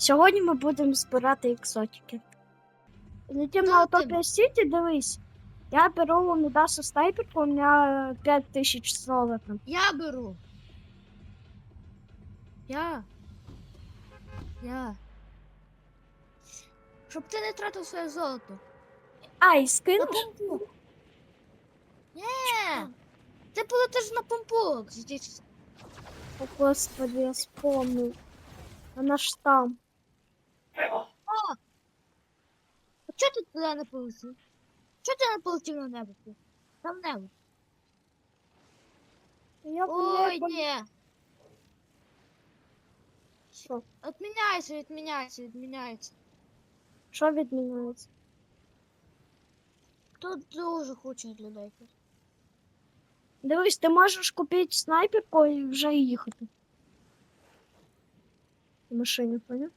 Сьогодні ми будемо збирати екзотики. Летим на Ну, ти- Утопія Сіті, дивись. Я беру у Мідаса снайперку, у мене 5000 золота. Я беру. Я. Я. Щоб ти не тратив своє золото. А, і На помпу. Ні. Ти полетиш на помпу. Здесь. О, господи, я вспомнив. Вона ж там. А чого ти туди не полетів? Чого ти не полетів на небо? Там небо. Я Ой, не ні. Що? Отміняється, відміняється, відміняється. Що відміняється? Тут дуже хоче людей. Дивись, ти можеш купити снайперку і вже їхати. В машині, поняв?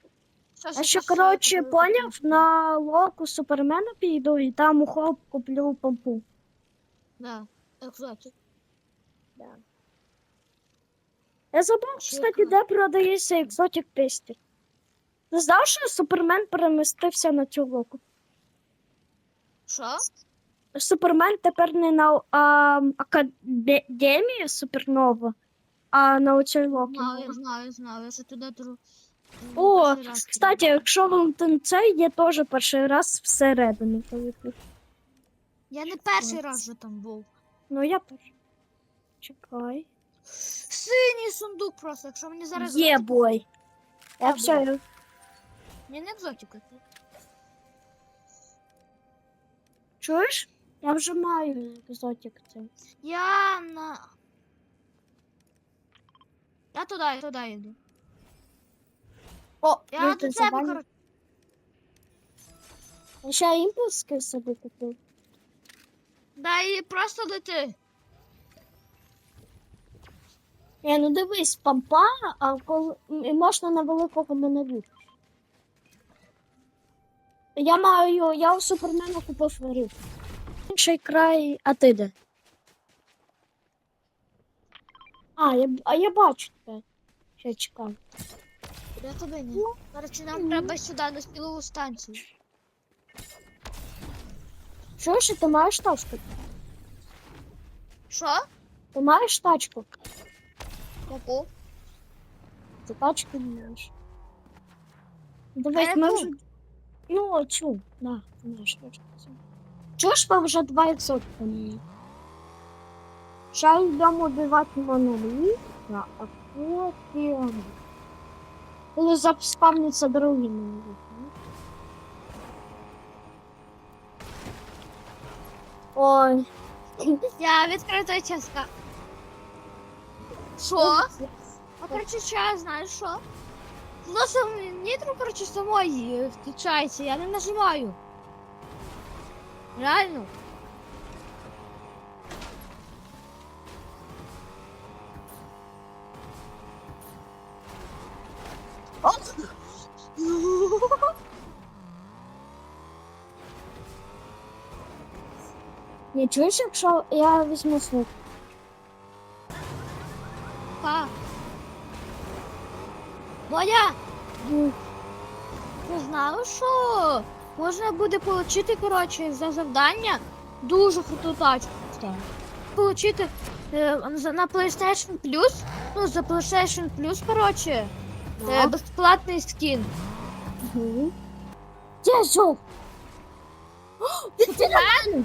А ще, поставлю, коротше, поняв, на локу Супермена піду і там у хоп куплю помпу. Да, екзотик. Да. Я забув, кстати, де продається екзотик пестір. Ти знав, що Супермен перемістився на цю локу? Що? Супермен тепер не на а, академії Супернова, а на оцій локі. Знаю, знаю, знаю. Я ж туди дру... О, кстати, якщо вам там це є теж перший раз всередині. повітря. Я не перший раз вже там був. Ну я теж. Чекай. Синій сундук просто, якщо мені зараз. Є бой. Я Є все. я- Ні, не екзотика. Чуєш? Я вже маю екзотик це. Я на. Я туди, я туди йду. О, Я до тебе, завдання. коротше. Ще імпульски собі купив. Дай просто лети. Я ну дивись, пампа, а коли можна на великого мене. Я маю, я у супермена купив варів. Інший край, а ти де? А, я, а я бачу тебе. Ще чекаю. Я тебе ні. Коротше, нам треба сюди на спілову станцію. Чуєш, ти маєш тачку? Що? Ти маєш тачку? Яку? Ти тачку не маєш. Дивись, А ми вже. Ну, оцю, на, ти маєш тачку. Чуєш, ми вже два іксотки мені. Ще йдемо убивати моноліта, а потім... Коли заспавниться другий ну. Ой. Я відкрита ческа. Що? А коротше, що я знаю, що? Просто нітро, коротше, самої включається, я не нажимаю. Реально? Не чуєш, якщо я візьму? Па. Боя, Ну, ти знала, що можна буде отримати, коротше, за завдання дуже круту тачку. Получити е, на PlayStation Plus, ну, за PlayStation Plus, коротше, е, безплатний скін. Угу. Де жов? Він біля мене!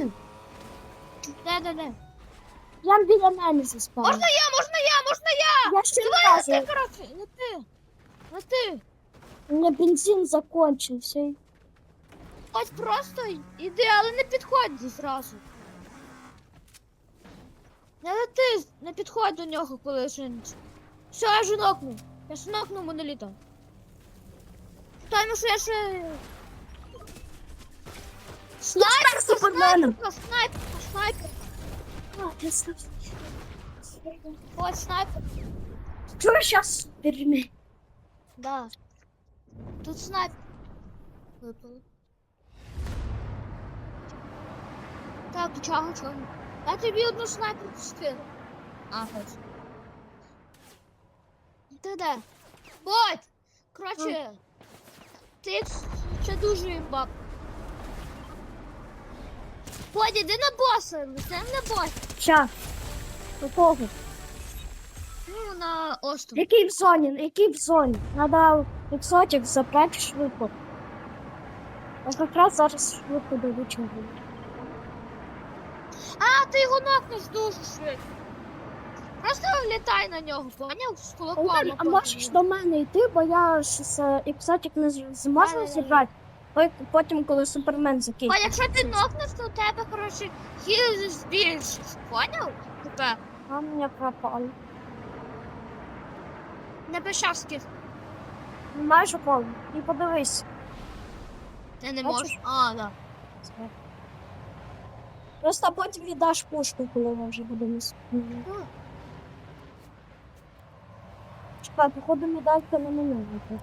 Він біля мене! Де-де-де. Прям біля мене заспав. Можна я, можна я, можна я! Я ще Давай, раз. ти, коротше, не ти. Не ти. У мене бензин закончився. Ось просто іди, але не підходь зразу. Не лети, не підходь до нього, коли він. Все, я вже нокнув. Я ж нокнув моноліта. Тому що я ще. Снайпер суперменом! Снайперка, снайперка, снайпер. Знав. Ось снайпер. Чого зараз супермен? Да. Тут снайпер. Випало. Так, чого, чого? Я тобі одну снайперку скину. А, хоч. ти де? Бодь! Коротше, ти ще дуже імбак. Бодь, іди на боса, це на бос. Ща. До кого? Ну, на остров. Який в зоні? Який в зоні? Надо екзотик забрати швидко. Я якраз зараз швидко до вичого. А, ти його нокнеш дуже швидко. Просто влітай на нього, поняв? З кулаком. А можеш до мене йти, бо я щось е, екзотик не з- зможу зібрати. Потім, коли супермен закінчить. якщо ти нокнеш, то у тебе, коротше, хіл збільшиться, поняв? Тепер. А мене пропало. Не пишав скільки. Майже повно. І подивись. Ти не Бачиш? можеш. А, да. Просто потім віддаш пушку, коли ми вже будемо спільні. Чекай, походу медалька на мене. випала.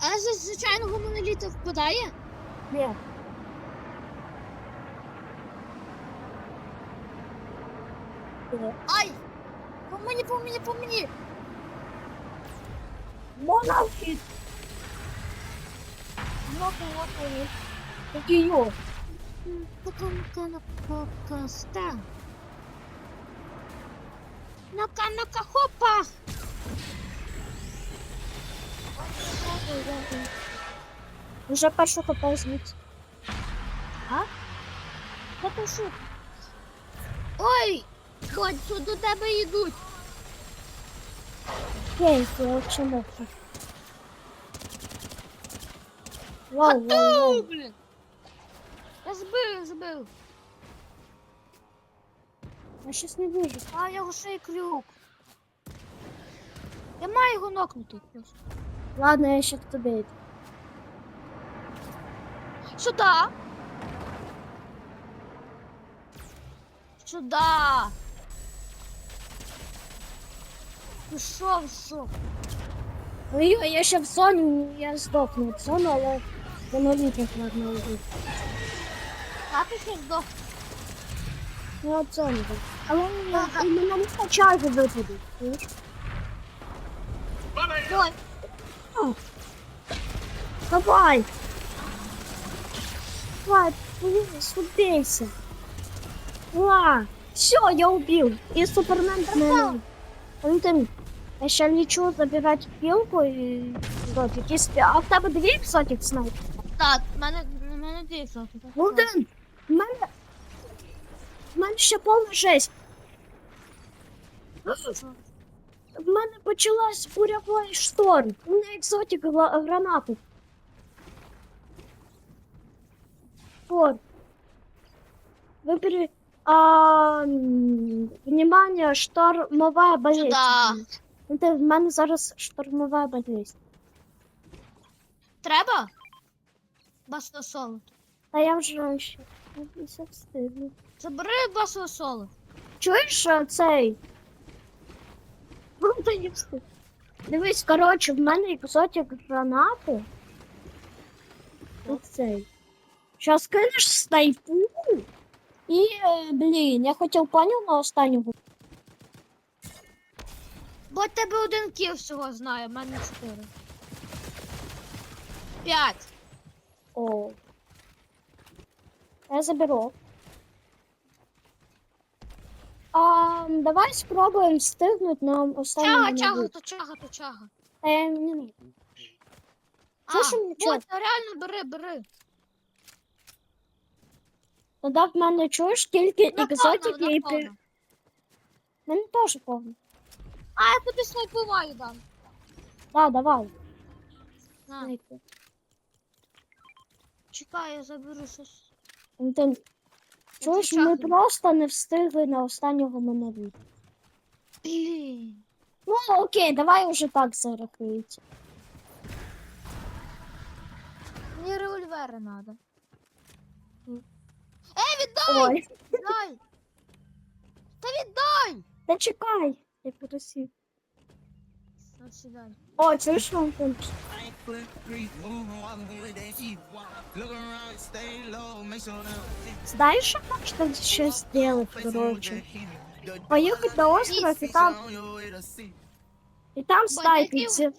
Але з звичайного моноліта впадає? Ні. Ай! По мені, по мені, по мені! Монахід! Нока, нока, Такий йо. Покамка на покаста. Нока, хопа! Вже першу хопа звідси. Я пишу. Ой! Ходь, тут до тебе йдуть. Я чому? Вау, вау, вау. Ту, блін! Я збив, збив. Я щось не вижу. А, його ще й крюк. Я маю його нокнути. просто. Ладно, я ще к тобі йду. Сюда. Сюда. Пішов, пішов. Ой, ой, я ще в зоні, я здохну в зону, але воно літніх ладно убити. А ти що здох? Ну, от так. Але я іменно не почав випаду. чуєш? Давай! Давай, блин, убейся. Ла, все, я убил. И Супермен меня. Валентин, я ще лечу забирать пилку и экзотик. Если... А в тебе дві екзотик снайп? так, в мене, в мене дійсно. Валентин, в мене... В мене ще повна жесть. В мене почалась бурявий шторм. У мене екзотик гла- гранату. Вот. Выбери... А, внимание, штормова болезнь. Сюда. Ну, в мене зараз штормова болезнь. Треба? Басо соло. Та я вже встигну. Забери басо соло. Чуєш цей? Ну, та не встиг. Дивись, коротше, в мене екзотик гранати. Ось цей. Щас кинеш снайпу. І, е, блін, я хотів паню на останнього. Бо тебе один кіл всього знає, в мене чотири. П'ять. О. Я заберу. А, давай спробуємо встигнути на останньому. Чага, чага, то чага, то чага. Знаю. А, Це що мені от, реально бери, бери. Тоді в мене чуєш тільки екзотики і пі... Мене теж повно. А, я тобі снайпуваю дам. Да, давай. На, чекай, я заберу щось. Антон, чуєш, ми просто не встигли на останнього моноліт. Блін. Ну, окей, давай уже так зарахується. Мені револьвери надо. Ей, віддай! Ой, Віддай! Та віддай! та чекай, я просив. О, чуєш, Антон? I ain't flip three, move on, with that shit. Look around, stay low, make sure that Знаєш, що можна ще зробити, коротше? Поїхати на остров і там, і там снайпиться.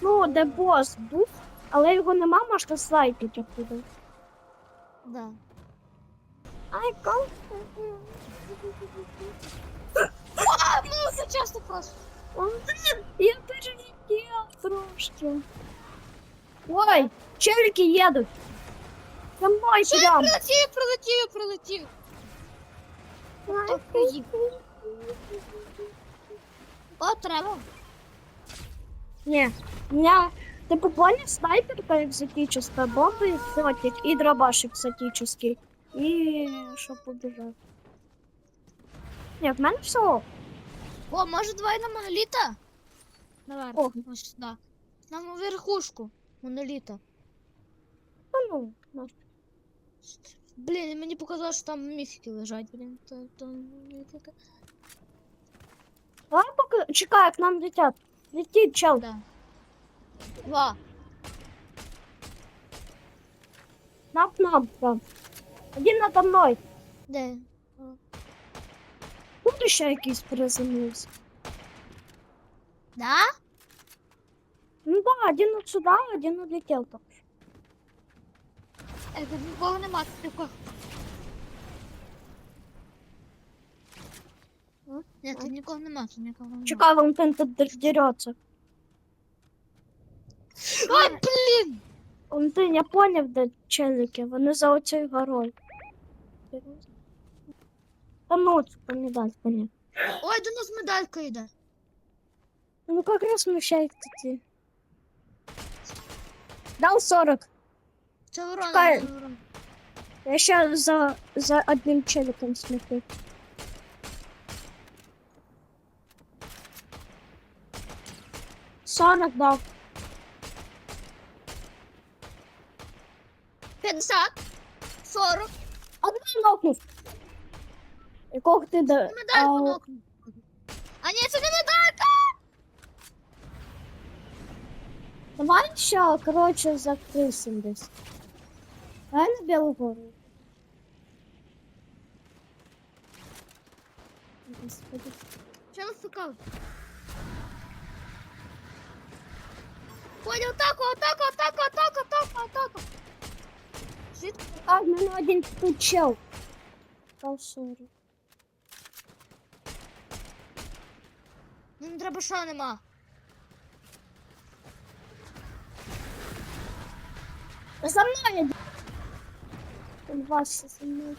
Ну, де бос був, але його нема, можна снайпити оттуда. Да. Ай, кал. А, ну це часто просто. Ой, Я перелетел трошки. Ой, челики едут. За мной Що прям. прилетів, прилетів, прилетів. Хто поїв? О, треба. Не, у меня... Ты понял, снайперка экзотическая, бомба экзотик и дробаш экзотический. И чтоб убежать. Нет, в мене все. О, може давай на моноліта? Давай, О. ось сюди. На верхушку моноліта. Ну, ну, ну. Блін, мені показалось, що там міфіки лежать, блін. То, то міфіка. Давай пока... Чекай, к нам летят. Летит чел. Да. Два. На к нам прям. Один надо мной. Де? Тут еще якийсь приземлився. Да? Ну да, один вот сюда, один улетел там. Е, тут нікого нема, тут нікого. А? Ні, тут нікого нема, тут нікого нема. Чекай, Валентин тут дерется. Ай, блін! Валентин, я поняв, де челики, вони за оцею горою. Та ну, це не дасть, понятно. Ой, до нас медалька йде. Ну как раз смущает идти. Дал 40. Це ворона, Чекай. це ворона. Я сейчас за, за одним челиком смотрю. Сорок дал. 50, 40, Один нокнув. Якого ти да... медальку а, нокнув. А ні, це не медалька! Давай ще, коротше, закрисим десь. Давай на Білу гору. Господи. Що нас шукав? Понял, атаку, атаку, атаку, атаку, атаку, атаку. Звідки? А, в мене один тут чел. Дав 40. Не треба що нема. За мною. Там Вася за мною.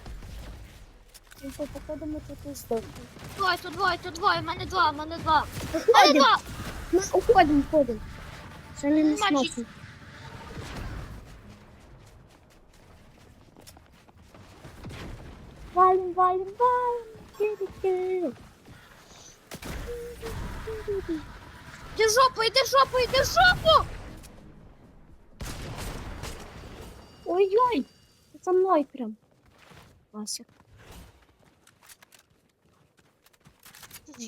То, походу, тут і здохнемо. Двоє, тут двоє, тут двоє, в мене два, в мене два. В мене Уходим, два! мы уходим, уходим. Что они не смогут. Валим, валим, валим. Ки-ки-ки. Йди в жопу, йди в жопу, йди в жопу! Ой-ой, за мной прям. Вася,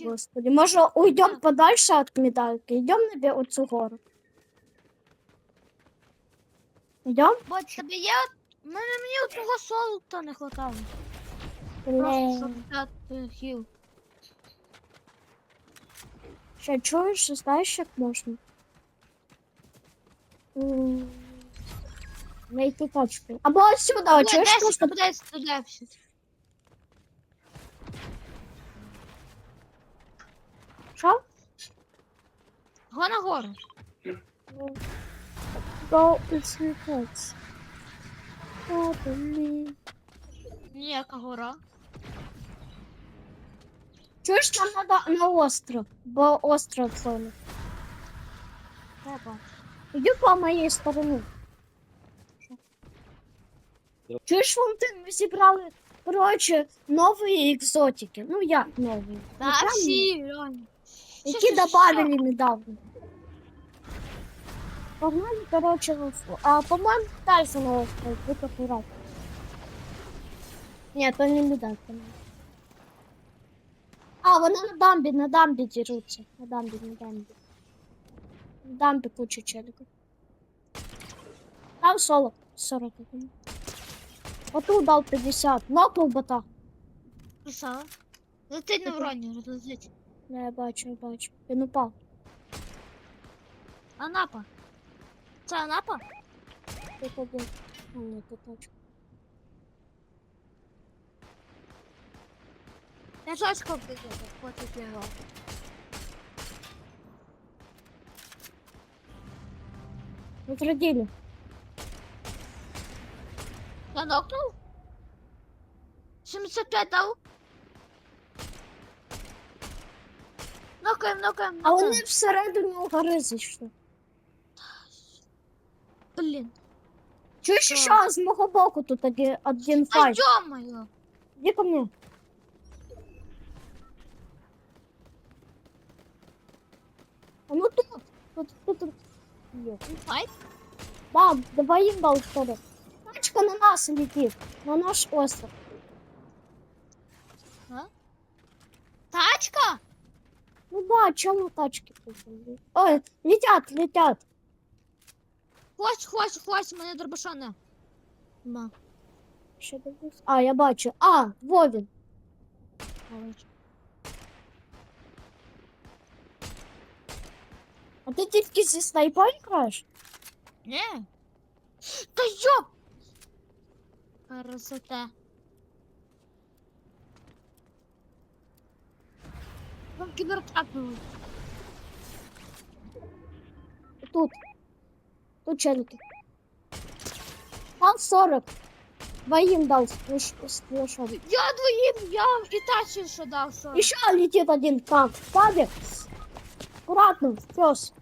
господи. Может, уйдем подальше от медальки? Идем на бе- вот гору. Идем? Бо тебе є? от- Мене мені одного солота не хватало. Просто щоб дати хіл. Ще чуєш, знаєш, як можна? М, Знайти точку. Або сюди, Буде чуєш 10, просто. буде 10, буде Що? Го на гору. Go і світець. О, блін. Ніяка гора. Чуєш, нам треба на остров, бо остров зони. Треба. Іди по моїй стороні. Чуєш, Валентин, ми зібрали, коротше, нові екзотики. Ну як нові? Да, Ну, прям всі, реально. Які Що, що, добавили недавно. Погнали, короче, в... А, по-моему, дальше на остров, выкопай рак. Нет, то не медаль, по-моему. А, вони на дамбі, на дамбі дерутся. На дамбі, на дамбі. На дамбі куча челиков. Там 40, 40 один. Оту дал 50, нокнул бота. Красава. Летить на вороні, летить. Не, я бачу, я бачу. Він упав. Анапа. Це Анапа? Ти побіг. А, ні, ти тачка. Я жорстко потік його. Ну, трудили. Я нокнув? 75 дав? Нокаємо, нокаємо, А нокаємо. вони всередину гори зайшли. Блін. Чуєш, Так. що з мого боку тут один, один А файт. ё-моё! Иди ко мне. А ну тут. Тут, тут. Нет. Да, давай им дал что ли. Тачка на нас летит. На наш остров. Тачка? Ну да, чем тачке? тут? Ой, летят, летят. Хвост, хвост, хвост, мене дробашане. Ма. А, я бачу. А, Вовін. А ти тільки зі снайпою граєш? Не. Та ёп! Красота. Вам кібертак був. Тут. Тут челики. Там 40. Двоим дал сплэш, сплэшом. Я двоїм, я і тачі ще дав, що. Еще летит один танк. Падик. Аккуратно, пес.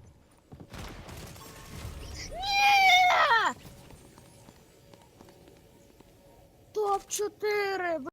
Ні! Топ-4,